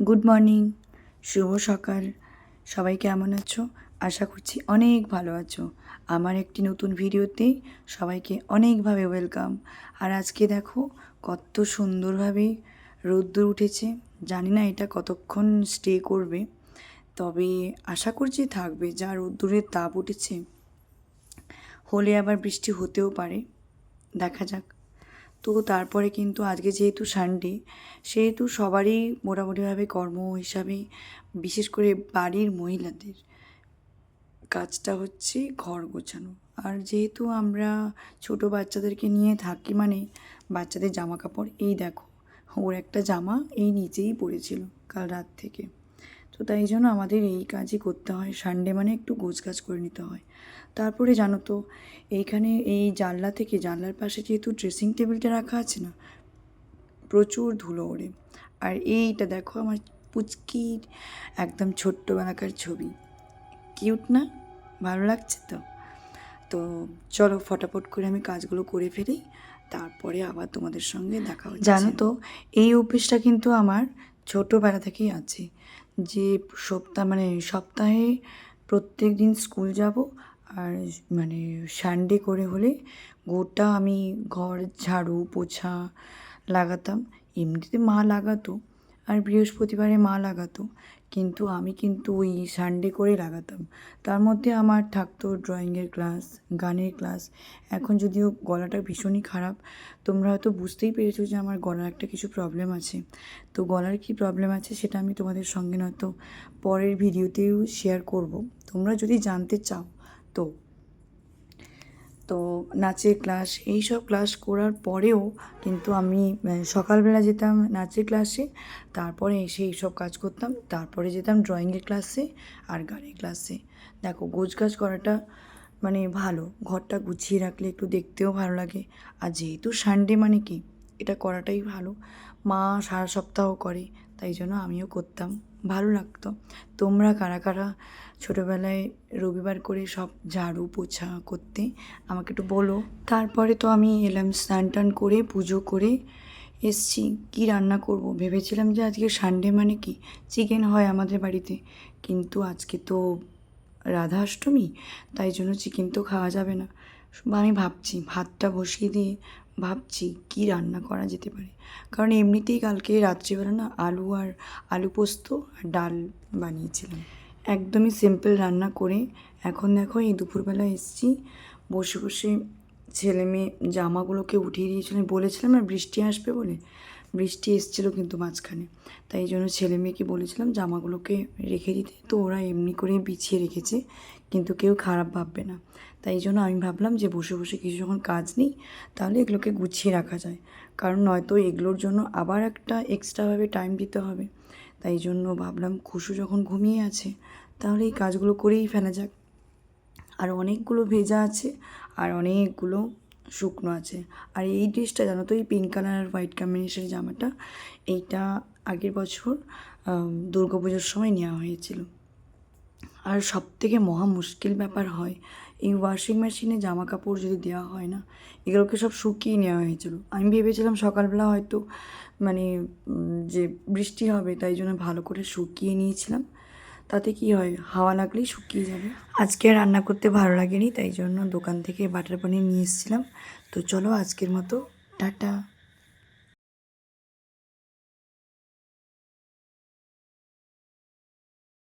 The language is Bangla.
গুড মর্নিং শুভ সকাল। সবাই কেমন আছো? আশা করছি অনেক ভালো আছো। আমার একটি নতুন ভিডিওতে সবাইকে অনেকভাবে ওয়েলকাম আর আজকে দেখো, কত সুন্দরভাবে রোদ্দুর উঠেছে। জানি না এটা কতক্ষণ স্টে করবে। তবে আশা করছি থাকবে, যা রোদ্দুরের তাপ উঠেছে। হলে আবার বৃষ্টি হতেও পারে। দেখা যাক। তো তারপরে কিন্তু আজকে যেহেতু সানডে সেহেতু সবারই মোটামুটিভাবে কর্ম হিসাবে, বিশেষ করে বাড়ির মহিলাদের কাজটা হচ্ছে ঘর গোছানো। আর যেহেতু আমরা ছোট বাচ্চাদেরকে নিয়ে থাকি মানে বাচ্চাদের জামা কাপড় এই দেখো, ওর একটা জামা এই নিচেই পড়েছিল কাল রাত থেকে। তো তাই জন্য আমাদের এই কাজই করতে হয়। সানডে মানে একটু গোছগাছ করে নিতে হয়। তারপরে জানো তো, এইখানে এই জানলা থেকে জানলার পাশে যেহেতু ড্রেসিং টেবিলটা রাখা আছে না, প্রচুর ধুলো ওড়ে। আর এইটা দেখো আমার পুচকির একদম ছোট্টবেলাকার ছবি। কিউট না? ভালো লাগছে তো? তো চলো ফটাফট করে আমি কাজগুলো করে ফেলি, তারপরে আবার তোমাদের সঙ্গে দেখা জানো তো, এই অভ্যেসটা কিন্তু আমার ছোটোবেলা থেকেই আছে। যে সপ্তাহ মানে সপ্তাহে প্রত্যেক দিন স্কুল যাব আর মানে সানডে করে হলে গোটা আমি ঘর, ঝাড়ু, পোছা লাগাতাম। এমনিতে মা লাগাতো। আর বৃহস্পতিবারে মা লাগাতো। কিন্তু আমি কিন্তু ওই সানডে করে লাগাতাম। তার মধ্যে আমার থাকতো ড্রয়িংয়ের ক্লাস গানের ক্লাস এখন যদিও গলাটা ভীষণই খারাপ, তোমরা হয়তো বুঝতেই পেরেছ যে আমার গলার একটা কিছু প্রবলেম আছে। তো গলার কি প্রবলেম আছে সেটা আমি তোমাদের সঙ্গে নয়তো পরের ভিডিওতেও শেয়ার করব। তোমরা যদি জানতে চাও, তো তো নাচের ক্লাস এই সব ক্লাস করার পরেও কিন্তু আমি সকালবেলা যেতাম নাচের ক্লাসে তারপরে এসে এইসব কাজ করতাম, তারপরে যেতাম ড্রয়িংয়ের ক্লাসে আর গানের ক্লাসে দেখো, গোছ গাছ করাটা মানে ভালো, ঘরটা গুছিয়ে রাখলে একটু দেখতেও ভালো লাগে। আর যেহেতু সানডে মানে কি? এটা করাটাই ভালো। মা সারা সপ্তাহ করে, তাই জন্য আমিও করতাম। ভালো লাগতো। তোমরা কারা কারা ছোটোবেলায় রবিবার করে সব ঝাড়ু পোছা করতে আমাকে একটু বলো। তারপরে তো আমি এলাম স্নান টান করে পুজো করে এসছি। কি রান্না করব? ভেবেছিলাম যে আজকে সানডে মানে কি? চিকেন হয় আমাদের বাড়িতে। কিন্তু আজকে তো রাধাষ্টমী, তাই জন্য চিকেন তো খাওয়া যাবে না। আমি ভাবছি, ভাতটা বসিয়ে দিয়ে ভাবছি কি রান্না করা যেতে পারে। কারণ এমনিতেই কালকে রাত্রিবেলা না আলু আর আলু পোস্ত আর ডাল বানিয়েছিলাম। একদমই সিম্পল রান্না করে এখন দেখো এই দুপুরবেলা এসছি, বসে বসে ছেলে মেয়ে জামাগুলোকে উঠিয়ে দিয়েছিলাম বলেছিলাম না বৃষ্টি আসবে বলে? বৃষ্টি এসেছিল কিন্তু মাঝখানে। তাই জন্য ছেলে মেয়েকে বলেছিলাম জামাগুলোকে রেখে দিতে। তো ওরা এমনি করেই বিছিয়ে রেখেছে, কিন্তু কেউ খারাপ ভাববে না। তাই জন্য আমি ভাবলাম যে বসে বসে কিছু যখন কাজ নেই, তাহলে এগুলোকে গুছিয়ে রাখা যায়। কারণ নয়তো এগুলোর জন্য আবার একটা এক্সট্রাভাবে টাইম দিতে হবে। তাই জন্য ভাবলাম খুশু যখন ঘুমিয়ে আছে, তাহলে এই কাজগুলো করেই ফেলা যাক। আর অনেকগুলো ভেজা আছে, আর অনেকগুলো শুকনো আছে। আর এই ড্রেসটা জানো তো, এই পিঙ্ক কালার আর হোয়াইট কম্বিনেশনের জামাটা, এইটা আগের বছর দুর্গা পুজোর সময় নেওয়া হয়েছিল। আর সব থেকে মহা মুশকিল ব্যাপার হয়, এই ওয়াশিং মেশিনে জামা কাপড় যদি দেওয়া হয় না, এগুলোকে সব শুকিয়ে নেওয়া হয়েছিল। আমি ভেবেছিলাম সকালবেলা হয়তো মানে যে বৃষ্টি হবে, তাই জন্য ভালো করে শুকিয়ে নিয়েছিলাম। তাতে কি হয়? হাওয়া লাগলেই শুকিয়ে যাবে। আজকে রান্না করতে ভালো লাগেনি, তাই জন্য দোকান থেকে বাটার পানির নিয়ে এসেছিলাম। তো চলো আজকের মতো, টাটা।